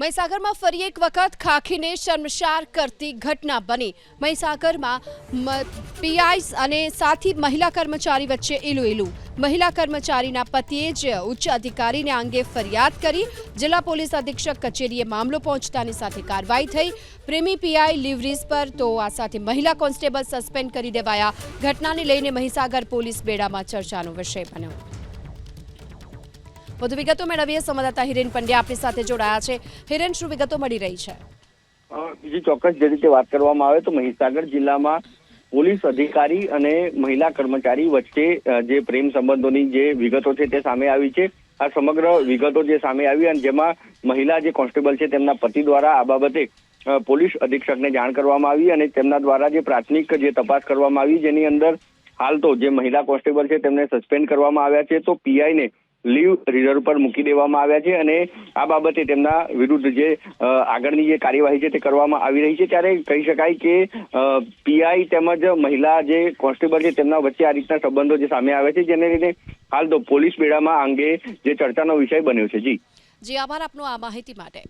મહીસાગરમાં ફરી એક વખત ખાખીને શર્મસાર કરતી ઘટના બની. મહીસાગરમાં પીઆઈ અને સાથી મહિલા કર્મચારી વચ્ચે એલું ઇલું મહિલા કર્મચારીના પતિએ જ ઉચ્ચ અધિકારીને અંગે ફરિયાદ કરી. જિલ્લા પોલીસ અધિક્ષક કચેરીએ મામલો પહોંચતાની સાથે કાર્યવાહી થઈ. પ્રેમી પીઆઈ લીવરીઝ પર તો આ સાથે મહિલા કોન્સ્ટેબલ સસ્પેન્ડ કરી દેવાયા. ઘટનાને લઈને મહીસાગર પોલીસ બેડામાં ચર્ચાનો વિષય બન્યો. વધુ વિગતો મેળવીએ. સંવાદદાતા હિરેન પંડ્યા આપણી સાથે જોડાયા છે. હિરેન, શું વિગતો મળી રહી છે? બીજી ચોક્કસ જે રીતે વાત કરવામાં આવે તો મહીસાગર જિલ્લામાં પોલીસ અધિકારી અને મહિલા કર્મચારી વચ્ચે જે પ્રેમ સંબંધોની જે વિગતો છે તે સામે આવી છે. આ સમગ્ર વિગતો જે સામે આવી અને જેમાં મહિલા જે કોન્સ્ટેબલ છે તેમના પતિ દ્વારા આ બાબતે પોલીસ અધિક્ષકને જાણ કરવામાં આવી અને તેમના દ્વારા જે પ્રાથમિક જે તપાસ કરવામાં આવી, જેની અંદર હાલ તો જે મહિલા કોન્સ્ટેબલ છે તેમને સસ્પેન્ડ કરવામાં આવ્યા છે. તો પીઆઈ ને લીવ રિઝર્વ પર મૂકી દેવામાં આવ્યા છે અને આ બાબતે તેમના વિરુદ્ધ જે આગળની જે કાર્યવાહી છે તે કરવામાં આવી રહી છે. ત્યારે કહી શકાય કે પીઆઈ તેમજ મહિલા જે કોન્સ્ટેબલ છે તેમના વચ્ચે આ રીતના સંબંધો જે સામે આવે છે, જેને લીધે હાલ તો પોલીસ બેડામાં આ અંગે જે ચર્ચાનો વિષય બન્યો છે. જી. જી, આભાર આપનો આ માહિતી માટે.